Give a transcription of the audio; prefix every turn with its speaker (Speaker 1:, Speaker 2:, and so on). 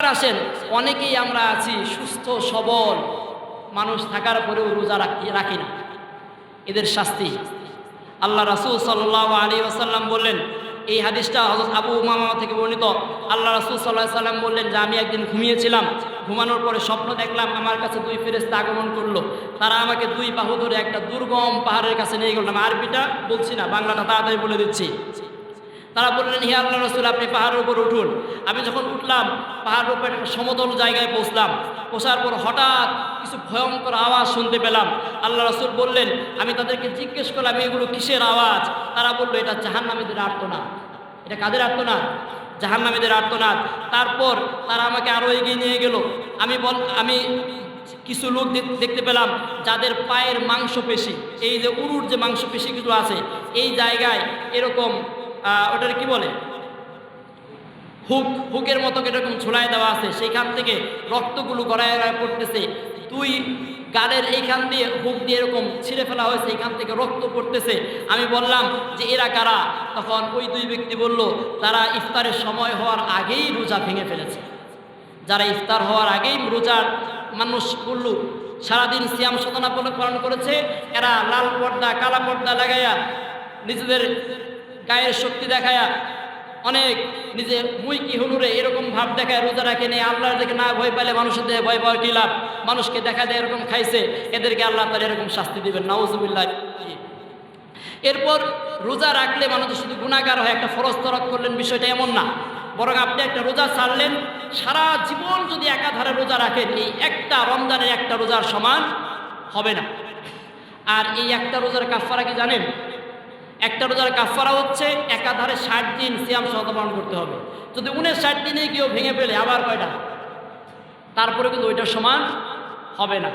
Speaker 1: আসেন, অনেকেই আমরা আছি সুস্থ, সবল মানুষ থাকার পরেও রোজা রাখি না। এদের শাস্তি। আল্লাহ রাসুল সাল্লাহ আলী আসাল্লাম বললেন, এই হাদিসটা হজরত আবু উমামা থেকে বর্ণিত। আল্লাহ রাসুল সাল্লাহ সাল্লাম বললেন যে, আমি একদিন ঘুমিয়েছিলাম, ঘুমানোর পরে স্বপ্ন দেখলাম আমার কাছে দুই ফেরেস্তা আগমন করল। তারা আমাকে দুই বাহু ধরে একটা দুর্গম পাহাড়ের কাছে নিয়ে গেল। আমি আরবিটা বলছি না, বাংলাটা তাড়াতাড়ি বলে দিচ্ছি। তারা বললেন, হে আল্লাহ রসুল, আপনি পাহাড়ের উপর উঠুন। আমি যখন উঠলাম, পাহাড়ের উপর একটা সমতল জায়গায় পৌঁছলাম। পৌঁছার পর হঠাৎ কিছু ভয়ঙ্কর আওয়াজ শুনতে পেলাম। আল্লাহ রসুল বললেন, আমি তাদেরকে জিজ্ঞেস করলাম, এগুলো কিসের আওয়াজ? তারা বলল, এটা জাহান্নামীদের আর্তনাদ। এটা কাদের আর্তনাদ? জাহান্নামীদের আর্তনাদ। তারপর তারা আমাকে আরও এগিয়ে নিয়ে গেল। আমি বল, আমি কিছু লোক দেখ- দেখতে পেলাম, যাদের পায়ের মাংসপেশি, এই যে উরুর যে মাংসপেশিগুলো আছে, এই জায়গায় এরকম ওটার কি বলে? হুক, হুকের মতো এরকম ঝুলাই দেওয়া আছে, সেইখান থেকে রক্তগুলো গড়ায় গড়ায় পড়তেছে। তুই গালের এইখান দিয়ে হুক দিয়ে এরকম ছিঁড়ে ফেলা হয়েছে, এইখান থেকে রক্ত পড়তেছে। আমি বললাম যে, এরা কারা? তখন ওই দুই ব্যক্তি বলল, তারা ইফতারের সময় হওয়ার আগেই রোজা ভেঙে ফেলেছে। যারা ইফতার হওয়ার আগেই রোজার মানুষ বলল, সারাদিন সিয়াম সাধনা পালন করেছে, এরা লাল পর্দা, কালা পর্দা লাগাইয়া নিজেদের গায়ের শক্তি দেখায়া অনেক নিজে মুই কি হুনুরে এরকম ভাব দেখায় রোজা রাখে নেই, আল্লাহর দিকে না ভয় পেলে মানুষের দেহে ভয় পাওয়ার কি লাভ? মানুষকে দেখা দেয় এরকম খাইছে, এদেরকে আল্লাহ তার এরকম শাস্তি দিবেন, নাউজুবিল্লাহ। এরপর রোজা রাখলে মানুষ শুধু গুণাগার হয়, একটা ফরজ তরক করলেন, বিষয়টা এমন না। বরং আপনি একটা রোজা ছাড়লেন, সারা জীবন যদি একাধারে রোজা রাখেন, এই একটা রমজানের একটা রোজার সমান হবে না। আর এই একটা রোজার কাফারা কি জানেন? একটা রোজার কাফারা হচ্ছে, একাধারে ষাট দিন সিয়াম সহতা পালন করতে হবে। যদি উনের ষাট দিনে কেউ ভেঙে ফেলে, আবার কয়টা? তারপরে কিন্তু ওইটা সমান হবে না।